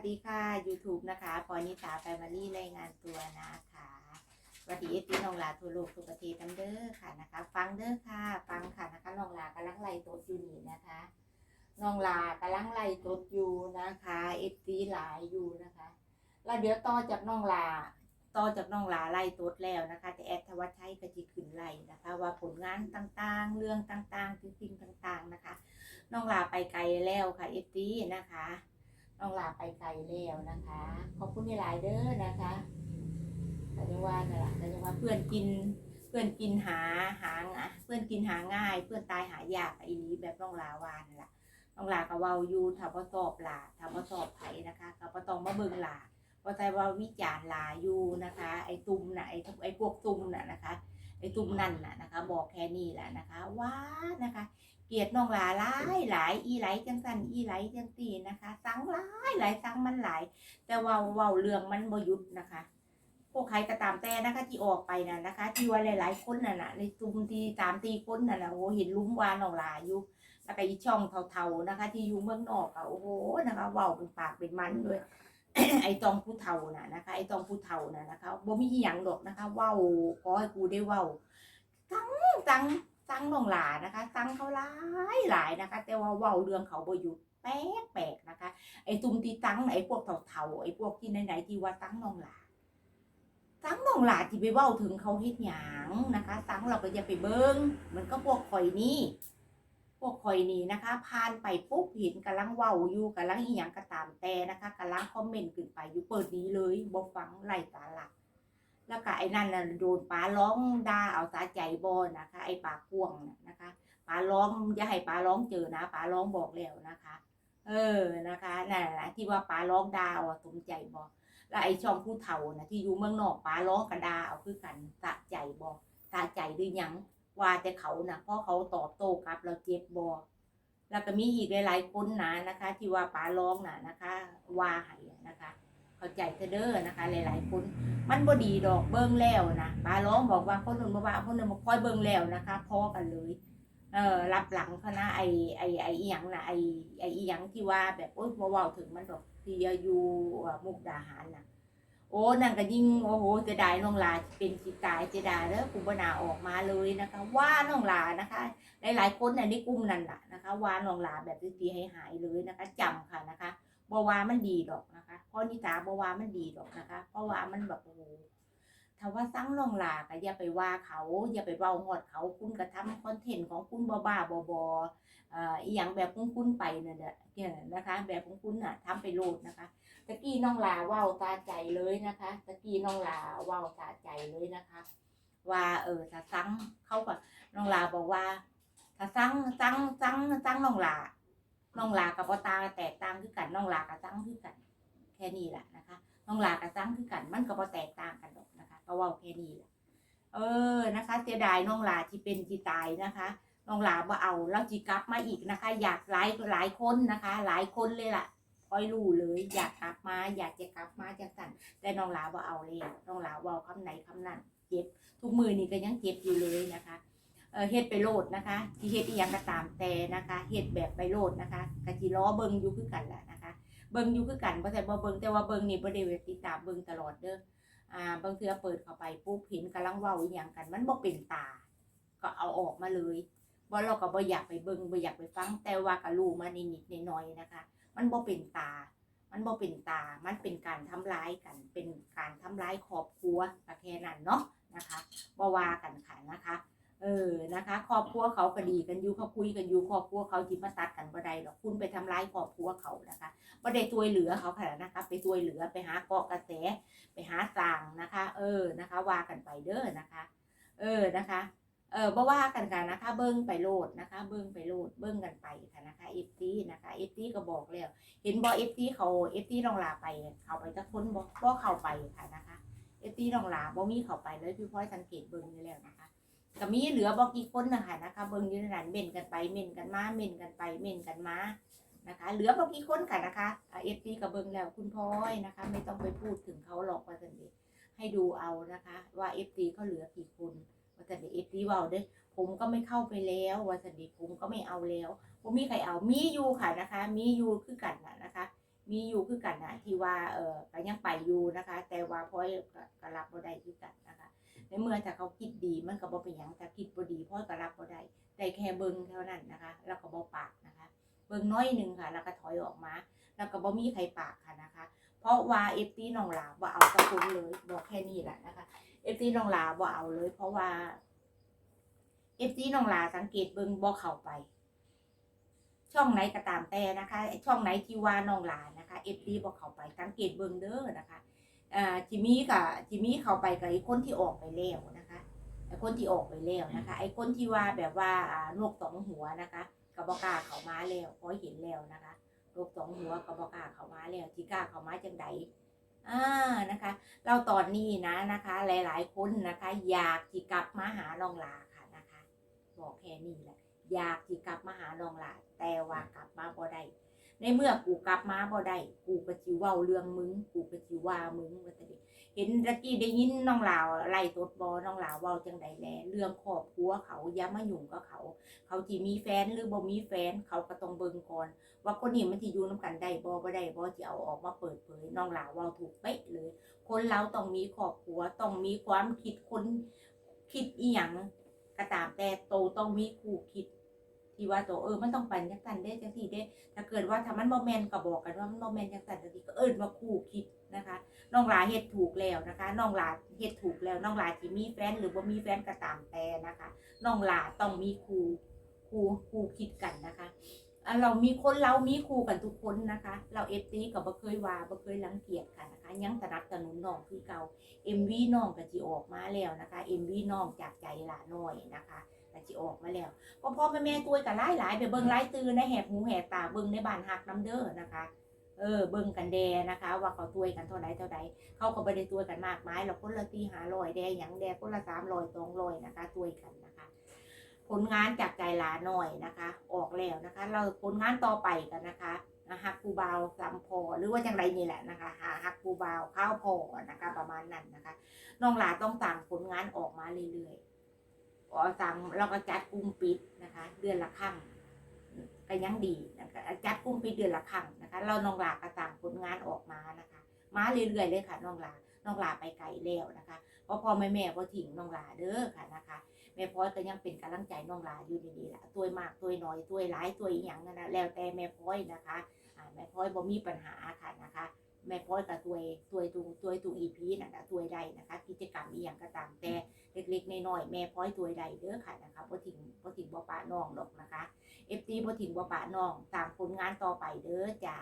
วัสดีค่ะ YouTube นะคะปอนิตาแฟมิลี่รายงานตัวนะคะสวัสดีเอฟซีน้องลาทั่วโลกทั่วประเทศทั้งเด้อค่ะนะคะ ฟังเด้อค่ะ ฟังค่ะนะคะน้องลากำลังไล่ตดอยู่นี่นะคะน้องลากำลังไล่ตดอยู่นะคะเอฟซีหลายอยู่นะคะ แล้วเดี๋ยวต่อจากน้องลาต่อจากน้องลาไล่ตดแล้วนะคะแต่แอดทวัชชัยกจะขึ้นไล่นะคะ ว่าผลงานต่างๆ เรื่องต่างๆสิ่งๆต่าง ๆนะคะ น้องลาไปไกลแล้วค่ะเอฟซีนะคะ น้องลาไปไกลแล้วนะคะ ขอบคุณหลายเด้อนะคะแต่ยังว่าน่นแหละแต่ยังว่าเพื่อนกิน เพื่อนกินหาหาอะเพื่อนกินหาง่าย เพื่อนตายหายากไอ้นี้แบบน้องลาวานล่ะน้องลาก็เว้าอยู่ถ้าบ่สอบลาถ้าบ่สอบไผนะคะก็บ่ต้องมาเบิ่งลาเพราะใจว่าวิจารณ์ลาอยู่นะคะ ไอ้ตุ่มน่ะไอ้ไอ้พวกตุ่มน่ะนะคะไอ้ตุ่มนั่นน่ะนะคะ บอกแค่นี้แหละนะคะว่านะคะ เกลียดน้องหลาหลายหลายอีไหลจังสันอีไหลจังตีนะคะ สังหลายหลายสังมันหลาย แต่ว่าเว้าเรื่องมันบ่หยุดนะคะพวกใครก็ตามแต่นะคะที่ออกไปน่ะนะคะ ที่ว่าหลาย ๆ คนน่ะนะในซุมที่ตามตีคนน่ะนะโอ้เห็นลุ้มวานน้องหลาอยู่แล้วก็อีช่องเทาๆนะคะ ที่อยู่เมืองนอกอะโอ้โหนะคะเว้าเป็นปากเป็นมันด้วยไอ้ตองผู้เฒ่าน่ะนะคะไอ้ตองผู้เฒ่าน่ะนะคะบ่มีอหย่างดอกนะคะ เว้าขอให้กูได้เว้าตั้งตั้ง สั่งน้องหลานะคะสั่งเขาหลายหลายนะคะ แต่ว่าเว้าเรื่องเขาบ่หยุดแป๊กแปลกนะคะ ไอ้ตุ่มที่ตั้งไอ้พวกเฒ่าๆไอ้พวกที่ไหนๆที่ว่าตั้งน้องหลาตั้งน้องหลาที่ไปเว้าถึงเขาเฮ็ดหยังนะคะตั้งเราก็อย่าไปเบิ่งมันก็พวกข่อยนี่พวกข่อยนี่นะคะผ่านไปปุ๊บเห็นกำลังเว้าอยู่กำลังอีหยังก็ตามแต่นะคะกำลังคอมเมนต์ขึ้นไปอยู่เปิดนี้เลยบ่ฟังไล่ตาหลัก แล้วก็ไอ้นั่นน่ะโดนป้าร้องด่าเอาสาใจบอนะคะ ไอ้ป้ากพ่วงน่ะนะคะป้าร้องอย่าให้ป้าร้องเจอนะป้าร้องบอกแล้วนะคะ เออนะคะนั่นแหละที่ว่าป้าร้องด่าเอาสมใจบอแล้วไอ้ช่องผู้เฒ่านะที่อยู่เมืองนอกป้าร้องกระดาเอาคือกันสะใจบอสะใจหรือยังว่าแต่เขานะเพราะเขาตอบโต้กลับเราเจ็บบอแล้วก็มีอีกหลายๆคนนะนะคะ ที่ว่าป้าร้องน่ะนะคะ ว่าให้นะคะ เข้าใจเธอเด้อนะคะ หลายๆคนมันบ่ดีดอกเบิ่งแล้วนะป้าร้องบอกว่าคนนึงบ่ว่าคนนึงบ่ค่อยเบิ่งแล้วนะคะพอกันเลยเออรับหลังเขานะไอไอไออีหยังนะไอไออีหยังที่ว่าแบบโอ๊ยบ่เว้าถึงมันดอกที่อยู่มุกดาหารน่ะโอ้นั่นก็ยิ่งโอ้โหเสียดายน้องลาเป็นสิตายเสียดาเด้อคุณบนาออกมาเลยนะคะ ว่าน้องลานะคะ หลายๆคนน่ะในกลุ่มนั่นน่ะนะคะ ว่าน้องลาแบบตีๆให้หายเลยนะคะจำค่ะนะคะบว่ามันดีดอกนะ พราะนิตาบว่ามันดีดอกนะคะ เพราะว่ามันแบบโอ้โหถ้าว่าสั่งลองลาก็อย่าไปว่าเขา อย่าไปเว้าหอดเขาคุณกระทำคอนเทนต์ของคุณบ้าบ้าบอบอๆเอ่ออีหยังแบบคุณคุณไปนั่นแหละเนี่ยนะคะ แบบของคุณน่ะทำไปโลดนะคะตะกี้น้องลาว้าวตาใจเลยนะคะตะกี้น้องลาว้าวตาใจเลยนะคะ ว่า เออถ้าสั่งเขาก็น้องลาบอกว่า ถ้าสั่งสั่งสั่งสั่งน้องลาน้องลากับตาแตกต่างคือกันน้องลากับซังคือกัน แค่นี้แหละนะคะน้องลากับซังคือกัน มันก็บ่แตกต่างกันดอกนะคะก็ว่าแค่นี้แหละเออนะคะ เสียดายน้องลาที่เป็นที่ตายนะคะน้องลาบ่เอาแล้วจีกลับมาอีกนะคะ อยากหลายหลายคนนะคะ หลายคนเลยล่ะคอยรู้เลยอยากกลับมา อยากจะกลับมาจังสันแต่น้องลาบ่เอาเลยน้องลาว่าคำไหนคำนั้นเจ็บทุกมือนี่ก็ยังเจ็บอยู่เลยนะคะเออเฮ็ดไปโลดนะคะที่เฮ็ดอีหยังก็ตามแต่นะคะเฮ็ดแบบไปโลดนะคะกะสิล้อเบิงอยู่คือกันแหละนะคะ เบิ่งอยู่คือกันบ่ใช่บ่เบิ่งแต่ว่าเบิ่งนี่บ่ได้ติดตามเบิ่งตลอดเด้ออ่าบางเทื่อเปิดเข้าไปปุ๊บเห็นกำลังเว้าอีหยังกัน มันบ่เป็นตา ก็เอาออกมาเลยบ่เราก็บ่อยากไปเบิ่งบ่อยากไปฟังแต่ว่าก็รู้มานิดๆน่อยๆนะคะ มันบ่เป็นตา มันบ่เป็นตา มันเป็นการทำร้ายกัน เป็นการทำร้ายครอบครัวก็แค่นั้นเนาะนะคะบ่ว่ากันค่ะนะคะ เออนะคะครอบครัวเขาก็ดีกันอยู่เขาคุยกันอยู่ครอบครัวเขาจิมาตัดกันบ่ได้หรอกคุณไปทำร้ายครอบครัวเขานะคะบ่ได้ช่วยเหลือเขาค่ะนะคะไปช่วยเหลือไปหาเกาะกระแสไปหาสร้างนะคะ เออนะคะว่ากันไปเด้อนะคะ เออนะคะเออบ่ว่ากันค่ะนะคะ เบิ้งไปโลดนะคะ เบิ้งไปโลดเบิ้งกันไปค่ะนะคะเอฟซีนะคะเอฟซีก็บอกแล้วเห็นบ่เอฟซีเขาเอฟซีลองลาไปเขาไปจะคนบ่บ่เข้าไปค่ะนะคะเอฟซีลองลาบ่มีเข้าไปเลยพี่พ่อยสังเกตเบิ้งอยู่แล้วนะคะ ก็มีเหลือบอกกี่คนนะคะนะคะเบิ่งอยู่ในนั้นเม่นกันไปเม่นกันมาเม่นกันไปเม่นกันมานะคะ เหลือบอกกี่คนค่ะนะคะเอฟซีกับเบิ่งแล้วคุณพลอยนะคะ ไม่ต้องไปพูดถึงเขาหรอกว่าสันเดให้ดูเอานะคะ ว่าเอฟซีเขาเหลือกี่คนว่าสันเดเอฟซีว่าเด้อผมก็ไม่เข้าไปแล้วว่าสันเดผมก็ไม่เอาแล้วผมมีใครเอามีอยู่ค่ะนะคะ มีอยู่คือกันนะนะคะ มีอยู่คือกันนะที่ว่าเออก็ยังไปอยู่นะคะ แต่ว่าพลอยก็รับบ่ได้คือกันนะคะ ในเมื่อถ้าเขาคิดดีมันก็บ่เป็นหยังถ้าคิดบ่ดีพลอก็รับบ่ได้ได้แค่เบิ่งเท่านั้นนะคะแล้วก็บ่ปากนะคะ เบิ่งน้อยหนึงค่ะ แล้วก็ถอยออกมา แล้วก็บ่มีใครปากค่ะนะคะ เพราะว่าเอฟตีน้องหลาบ่เอาตะคุนเลยบอกแค่นี้แหละนะคะเอฟตีน้องหลาบ่เอาเลย เพราะว่าเอฟตีน้องหลาสังเกตเบิ่งบ่เข้าไป ช่องไหนก็ตามแต่นะคะ ช่องไหนที่ว่าน้องหลานะคะเอฟตีบ่เข้าไปสังเกตเบิ่งเด้อนะคะ อ่าจิมี่กับจิมี่เข้าไปกับไอ้คนที่ออกไปแล้วนะคะไอ้คนที่ออกไปแล้วนะคะ ไอ้คนที่ว่าแบบว่าอ่านกสองหัวนะคะก็บ่กาเขามาแล้วเพราเห็นแล้วนะคะนกสองหัวก็บอกาเขามาแล้วที่กล้าเขามาจังใดอ่านะคะ เราตอนนี้นะนะคะ หลายๆคนนะคะ อยากที่กลับมาหาน้องลาค่ะนะคะ บอกแค่นี้แหละอยากที่กลับมาหาน้องลาแต่ว่ากลับมาบ่ได้ ในเมื่อกูกลับมาบ่ได้กูก็จิเว้าเรื่องมึง กูก็จิว่ามึงว่าแต่เห็นตะกี้ได้ยินน้องลาวไล่ตดบอน้องลาวเว้าจังใดแลเรื่องครอบครัวเขาอย่ามายุ่งกับเขา เขาที่มีแฟนหรือบ่มีแฟนเขาก็ต้องเบิ่งก่อน ว่าคนนี้มันที่อยู่น้ำกันได้บ่บ่ได้บ่ที่เอาออกมาเปิดเผยน้องลาเว่าถูกเป๊ะเลย คนเราต้องมีครอบครัวต้องมีความคิดคนคิดอีหยังก็ตามแต่โตต้องมีคู่คิด ที่ว่าโตเออมันต้องไปจังสันเด้จังซี่เด้ ถ้าเกิดว่าถ้ามันบ่แม่นก็บอกกันว่ามันบ่แม่นจังสันจังซี่ก็เอิ้นว่าคู่คิดนะคะน้องหลาเฮ็ดถูกแล้วนะคะน้องหลาเฮ็ดถูกแล้วน้องหลาที่มีแฟนหรือบ่ามีแฟนก็ตามแต่นะคะน้องหลาต้องมีคู่คู่คู่คิดกันนะคะเรามีคนเรามีครูกันทุกคนนะคะ เราเอฟซีก็บ่เคยว่าบ่เคยรังเกียจค่ะนะคะ ยังสนับสนุนน้องคือเก่า MV น้องก็สิออกมาแล้วนะคะ MV น้องจากใจหลาน้อยนะคะ ก็สิออกมาแล้วพ่อพ่อแม่แม่ตัวกันหลายหลายไปเบิ่งหลายตื่นในแหบหูแหบตาเบิ่งในบ้านฮักน้ำเด้อนะคะเออเบิ่งกันแดนะคะ ว่าเขาตัวยกันเท่าใดเท่าใดเขาก็บ่ได้ตัวยกันมากมายหรอกคนละตีหาร้อยแดหยังแดคนละสามร้อยสองร้อยนะคะตัวยกันนะคะ ผลงานจากใจลาหน่อยนะคะ ออกแล้วนะคะ เราผลงานต่อไปกันนะคะฮักปูเบาวซัมพอหรือว่าจังไรนี่แหละนะคะหาฮักปูเบาข้าวพอนะคะ ประมาณนั้นนะคะน้องหลาต้องสั่งผลงานออกมาเรื่อยๆ ออสั่งเราก็จัดกลุ่มปิดนะคะ เดือนละครั้งก็ยังดีนะคะจัดกลุ่มปิดเดือนละครั้งนะคะ เราน้องหลาก็สั่างผลงานออกมานะคะ มาเรื่อยๆเลยค่ะน้องหลาน้องหลาไปไกลแล้วนะคะเพราะพ่อแม่แม่พอถิ่งน้องหลาเด้อค่ะนะคะแม่พ้อยก็ยังเป็นกำลังใจน้องหลาอยู่ดีๆละตัวมากตัวน้อยตัวร้ายตัวอหย่างนั้นนะแล้วแต่แม่พ้อยนะคะแม่พ้อยบ่มีปัญหาค่ะนะคะแม่พ้อยกับตัวตัวตัวตัวอีพีนั่นนะตัวใดนะคะ กิจกรรมอีหยังก็ตามแต่เล็กๆน้อยๆแม่พ้อยตัวใดเด้อค่ะนะคะบ่ทิ้งบ่ทิ้งบ่ปะน้องหรอกนะคะเอฟตีบ่ทิ้งบ่ปะน้องตามผลงานต่อไปเด้อจ้า